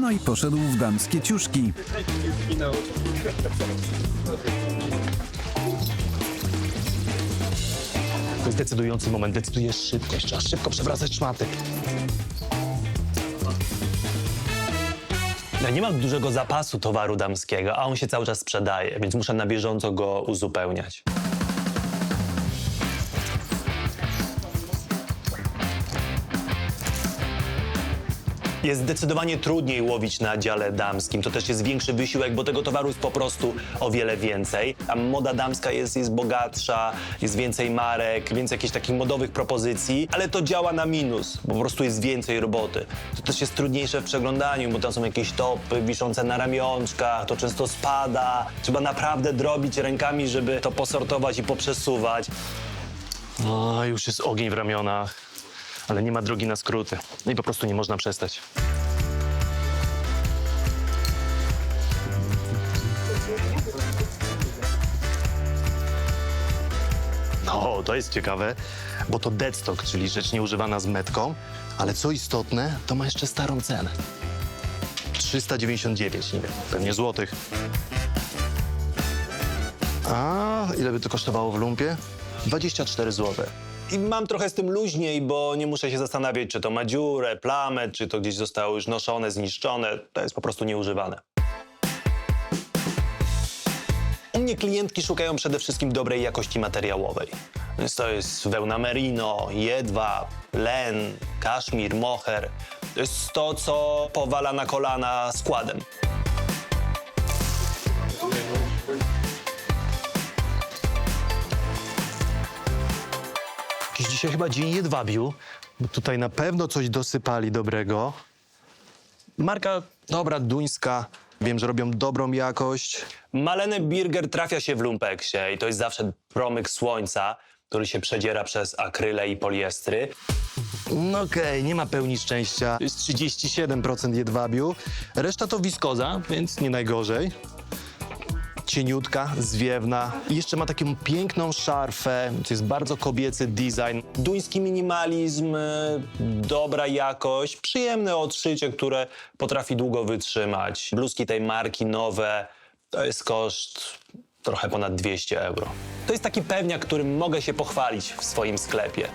no i poszedł w damskie ciuszki. To jest decydujący moment, decyduje szybkość. Trzeba szybko przewracać szmaty. Ja nie mam dużego zapasu towaru damskiego, a on się cały czas sprzedaje, więc muszę na bieżąco go uzupełniać. Jest zdecydowanie trudniej łowić na dziale damskim. To też jest większy wysiłek, bo tego towaru jest po prostu o wiele więcej. A moda damska jest, jest bogatsza, jest więcej marek, więcej jakichś takich modowych propozycji, ale to działa na minus, bo po prostu jest więcej roboty. To też jest trudniejsze w przeglądaniu, bo tam są jakieś topy wiszące na ramionczkach, to często spada. Trzeba naprawdę drobić rękami, żeby to posortować i poprzesuwać. O, już jest ogień w ramionach ale nie ma drogi na skróty. No i po prostu nie można przestać. No, to jest ciekawe, bo to deadstock, czyli rzecz nieużywana z metką, ale co istotne, to ma jeszcze starą cenę. 399, nie wiem, pewnie złotych. A ile by to kosztowało w lumpie? 24 zł. I mam trochę z tym luźniej, bo nie muszę się zastanawiać, czy to ma dziurę, plamę, czy to gdzieś zostało już noszone, zniszczone. To jest po prostu nieużywane. U mnie klientki szukają przede wszystkim dobrej jakości materiałowej. Więc to jest wełna merino, jedwab, len, kaszmir, moher. To jest to, co powala na kolana składem. Chyba dzień jedwabiu, bo tutaj na pewno coś dosypali dobrego. Marka dobra, duńska. Wiem, że robią dobrą jakość. Maleny Birger trafia się w lumpeksie i to jest zawsze promyk słońca, który się przedziera przez akryle i poliestry. No okej, nie ma pełni szczęścia. Jest 37% jedwabiu. Reszta to wiskoza, więc nie najgorzej cieniutka, zwiewna i jeszcze ma taką piękną szarfę, to jest bardzo kobiecy design. Duński minimalizm, e, dobra jakość, przyjemne odszycie, które potrafi długo wytrzymać. Bluzki tej marki nowe, to jest koszt trochę ponad 200 euro. To jest taki pewniak, którym mogę się pochwalić w swoim sklepie.